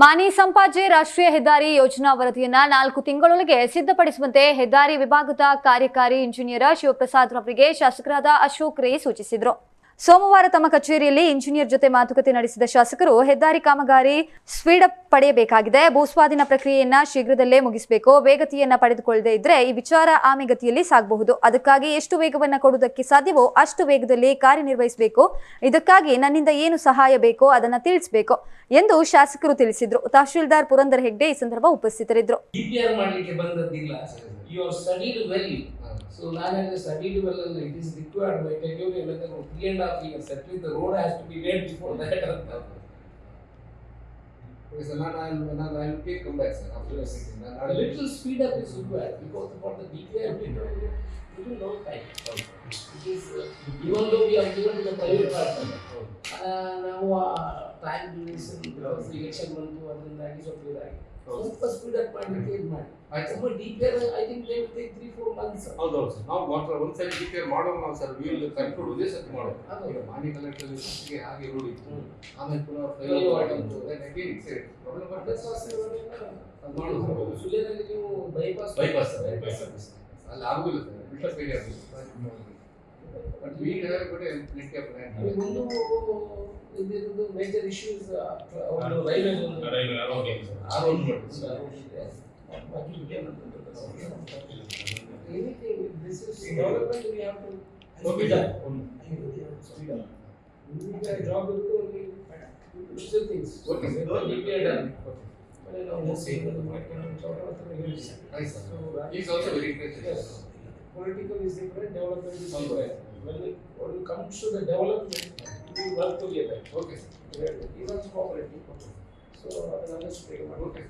ಮಾನಿ ಸಂಪಾಜೆ ರಾಷ್ಟ್ರೀಯ ಹೆದ್ದಾರಿ ಯೋಜನಾ ವರದಿಯನ್ನ ನಾಲ್ಕು ತಿಂಗಳೊಳಗೆ ಸಿದ್ಧಪಡಿಸುವಂತೆ ಹೆದ್ದಾರಿ ವಿಭಾಗದ ಕಾರ್ಯಕಾರಿ ಇಂಜಿನಿಯರ್ ಶಿವಪ್ರಸಾದ್ ರವರಿಗೆ ಶಾಸಕರಾದ ಅಶೋಕ್ ರೈ ಸೂಚಿಸಿದರು. ಸೋಮವಾರ ತಮ್ಮ ಕಚೇರಿಯಲ್ಲಿ ಇಂಜಿನಿಯರ್ ಜೊತೆ ಮಾತುಕತೆ ನಡೆಸಿದ ಶಾಸಕರು ಹೆದ್ದಾರಿ ಕಾಮಗಾರಿ ಸ್ಪೀಡಪ್ ಪಡೆಯಬೇಕಾಗಿದೆ. ಭೂಸ್ವಾಧೀನ ಪ್ರಕ್ರಿಯೆಯನ್ನ ಶೀಘ್ರದಲ್ಲೇ ಮುಗಿಸಬೇಕು. ವೇಗತಿಯನ್ನ ಪಡೆದುಕೊಳ್ಳದೆ ಇದ್ರೆ ಈ ವಿಚಾರ ಆಮೆಗತಿಯಲ್ಲಿ ಸಾಗಬಹುದು. ಅದಕ್ಕಾಗಿ ಎಷ್ಟು ವೇಗವನ್ನ ಕೊಡುವುದಕ್ಕೆ ಸಾಧ್ಯವೋ ಅಷ್ಟು ವೇಗದಲ್ಲಿ ಕಾರ್ಯನಿರ್ವಹಿಸಬೇಕು. ಇದಕ್ಕಾಗಿ ನನ್ನಿಂದ ಏನು ಸಹಾಯ ಬೇಕೋ ಅದನ್ನ ತಿಳಿಸಬೇಕು ಎಂದು ಶಾಸಕರು ತಿಳಿಸಿದ್ರು. ತಹಶೀಲ್ದಾರ್ ಪುರಂದರ್ ಹೆಗ್ಡೆ ಈ ಸಂದರ್ಭ ಉಪಸ್ಥಿತರಿದ್ದರು. ನಾನು off years. At least the road has to be made before that. okay, so now I'll, now I'll quick come back, sir. After yes. a little speed up is required because for the DPI, it will take a long time. It is, uh, even though we are given to the private partner. ನಾವು time duration because election ಬಂತು ಅದರಿಂದಾಗಿ ಸ್ವಲ್ಪ ಇದಾಗಿ. ಸ್ವಲ್ಪ speed up ಮಾಡಲಿಕ್ಕೆ ಇದು ಮಾಡಿ. ಸ್ವಲ್ಪ I think they will take three four months ಹೌದು ಹೌದು ಸರ್. ನಾವು ಡಿ ಪಿ ಆರ್ ಮಾಡೋಣ ನಾವು ಸರ್. ವಿಲ್ ಕನ್ಕ್ಲೂಡ್ ಇದೇ ಸತಿ ಮಾಡೋಣ. ಈಗ ಮಾನಿ ಕಲೆಕ್ಟರ್ ಫಸ್ಟ್ಗೆ ಹಾಗೆ ಇತ್ತು. ಆಮೇಲೆ ಪುನಃ ಫೈಲ್. ಪ್ರಾಬ್ಲಮ್ ಮಾಡುದು. ಸುಳ್ಯದಲ್ಲಿ ನೀವು ಬೈಪಾಸ್ ಬೈಪಾಸ್ ಅಲ್ಲಿ ಆಗುದಿಲ್ಲ ಸರ್. ಬಿಟ್ಟ failure But we have got a plenty of land. ಒಂದು ಇದ್ರದ್ದು ಮೇಜರ್ ಇಶ್ಯೂಸ್ ಒಂದು ರೈಲ್ವೆ ಒಂದು ರೈಲ್ವೆ road ಇದೆ sir. ಆ road ಮಾಡಿ. ಬಾಕಿ Anything, this is development, we have to Okay, speed sir. up. Speed up. ಈಗ job ಇರುತ್ತೆ only still things. Okay, sir. DPR done. ಮತ್ತೆ ನಾವು ಸೇರಿದ್ದು ಮಾಡ್ಕೊಂಡು ಚೌಟ ಹತ್ರ ಹೇಳಿ. Nice, sir. So, He is also very interested. Yes. Political is different, development is different. When it, when it comes to the development, we work together. Okay, Even cooperative. So, that's understand ಮಾಡಿ. Okay.